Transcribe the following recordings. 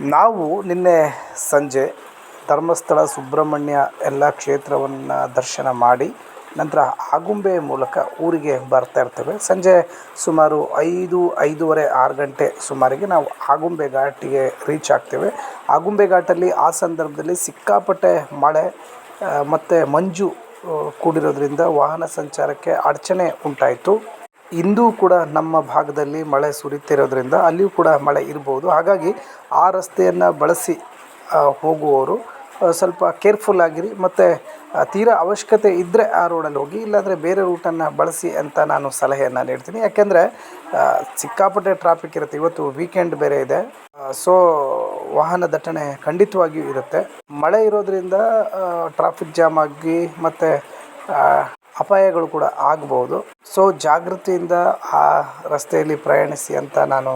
ನಾವು ನಿನ್ನೆ ಸಂಜೆ ಧರ್ಮಸ್ಥಳ ಸುಬ್ರಹ್ಮಣ್ಯ ಎಲ್ಲ ಕ್ಷೇತ್ರವನ್ನು ದರ್ಶನ ಮಾಡಿ ನಂತರ ಆಗುಂಬೆ ಮೂಲಕ ಊರಿಗೆ ಬರ್ತಾ ಇರ್ತೇವೆ. ಸಂಜೆ ಸುಮಾರು ಐದು, ಐದೂವರೆ, ಆರು ಗಂಟೆ ಸುಮಾರಿಗೆ ನಾವು ಆಗುಂಬೆ ಘಾಟಿಗೆ ರೀಚ್ ಆಗ್ತೇವೆ. ಆಗುಂಬೆ ಘಾಟಲ್ಲಿ ಆ ಸಂದರ್ಭದಲ್ಲಿ ಸಿಕ್ಕಾಪಟ್ಟೆ ಮಳೆ ಮತ್ತು ಮಂಜು ಕೂಡಿರೋದ್ರಿಂದ ವಾಹನ ಸಂಚಾರಕ್ಕೆ ಅಡಚಣೆ ಉಂಟಾಯಿತು. ಇಂದೂ ಕೂಡ ನಮ್ಮ ಭಾಗದಲ್ಲಿ ಮಳೆ ಸುರಿತಿರೋದ್ರಿಂದ ಅಲ್ಲಿಯೂ ಕೂಡ ಮಳೆ ಇರ್ಬೋದು. ಹಾಗಾಗಿ ಆ ರಸ್ತೆಯನ್ನು ಬಳಸಿ ಹೋಗುವವರು ಸ್ವಲ್ಪ ಕೇರ್ಫುಲ್ ಆಗಿರಿ. ಮತ್ತು ತೀರಾ ಅವಶ್ಯಕತೆ ಇದ್ದರೆ ಆ ರೋಡಲ್ಲಿ ಹೋಗಿ, ಇಲ್ಲಾಂದರೆ ಬೇರೆ ರೂಟನ್ನು ಬಳಸಿ ಅಂತ ನಾನು ಸಲಹೆಯನ್ನು ನೀಡ್ತೀನಿ. ಯಾಕೆಂದರೆ ಸಿಕ್ಕಾಪಟ್ಟೆ ಟ್ರಾಫಿಕ್ ಇರುತ್ತೆ. ಇವತ್ತು ವೀಕೆಂಡ್ ಬೇರೆ ಇದೆ. ಸೊ ವಾಹನ ದಟ್ಟಣೆ ಖಂಡಿತವಾಗಿಯೂ ಇರುತ್ತೆ. ಮಳೆ ಇರೋದರಿಂದ ಟ್ರಾಫಿಕ್ ಜಾಮ್ ಆಗಿ, ಮತ್ತು ಅಪಾಯಗಳು ಕೂಡ ಆಗ್ಬೋದು. ಸೊ ಜಾಗೃತಿಯಿಂದ ಆ ರಸ್ತೆಯಲ್ಲಿ ಪ್ರಯಾಣಿಸಿ ಅಂತ ನಾನು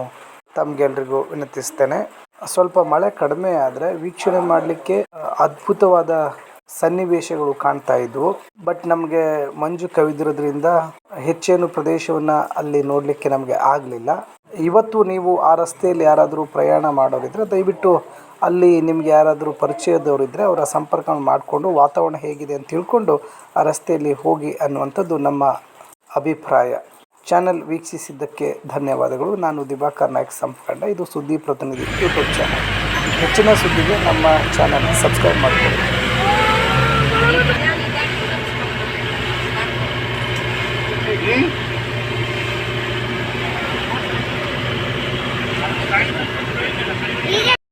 ತಮಗೆಲ್ರಿಗೂ ವಿನಂತಿಸ್ತೇನೆ. ಸ್ವಲ್ಪ ಮಳೆ ಕಡಿಮೆ ಆದರೆ ವೀಕ್ಷಣೆ ಮಾಡಲಿಕ್ಕೆ ಅದ್ಭುತವಾದ ಸನ್ನಿವೇಶಗಳು ಕಾಣ್ತಾ ಇದ್ವು. ಬಟ್ ನಮಗೆ ಮಂಜು ಕವಿದಿರೋದ್ರಿಂದ ಹೆಚ್ಚೇನು ಪ್ರದೇಶವನ್ನು ಅಲ್ಲಿ ನೋಡಲಿಕ್ಕೆ ನಮಗೆ ಆಗಲಿಲ್ಲ. ಇವತ್ತು ನೀವು ಆ ರಸ್ತೆಯಲ್ಲಿ ಯಾರಾದರೂ ಪ್ರಯಾಣ ಮಾಡೋರಿದ್ದರೆ ದಯವಿಟ್ಟು ಅಲ್ಲಿ ನಿಮ್ಗೆ ಯಾರಾದರೂ ಪರಿಚಯದವರಿದ್ದರೆ ಅವರ ಸಂಪರ್ಕ ಮಾಡಿಕೊಂಡು ವಾತಾವರಣ ಹೇಗಿದೆ ಅಂತ ತಿಳ್ಕೊಂಡು ಆ ರಸ್ತೆಯಲ್ಲಿ ಹೋಗಿ ಅನ್ನುವಂಥದ್ದು ನಮ್ಮ ಅಭಿಪ್ರಾಯ. ಚಾನಲ್ ವೀಕ್ಷಿಸಿದ್ದಕ್ಕೆ ಧನ್ಯವಾದಗಳು. ನಾನು ದಿವಾಕರ್ ನಾಯಕ್ ಸಂಪಕಂಡ. ಇದು ಸುದ್ದಿ ಪ್ರತಿನಿಧಿ ಯೂಟ್ಯೂಬ್ ಚಾನಲ್. ಹೆಚ್ಚಿನ ಸುದ್ದಿಗೆ ನಮ್ಮ ಚಾನಲ್ ಸಬ್ಸ್ಕ್ರೈಬ್ ಮಾಡಿಕೊಳ್ಳಿ.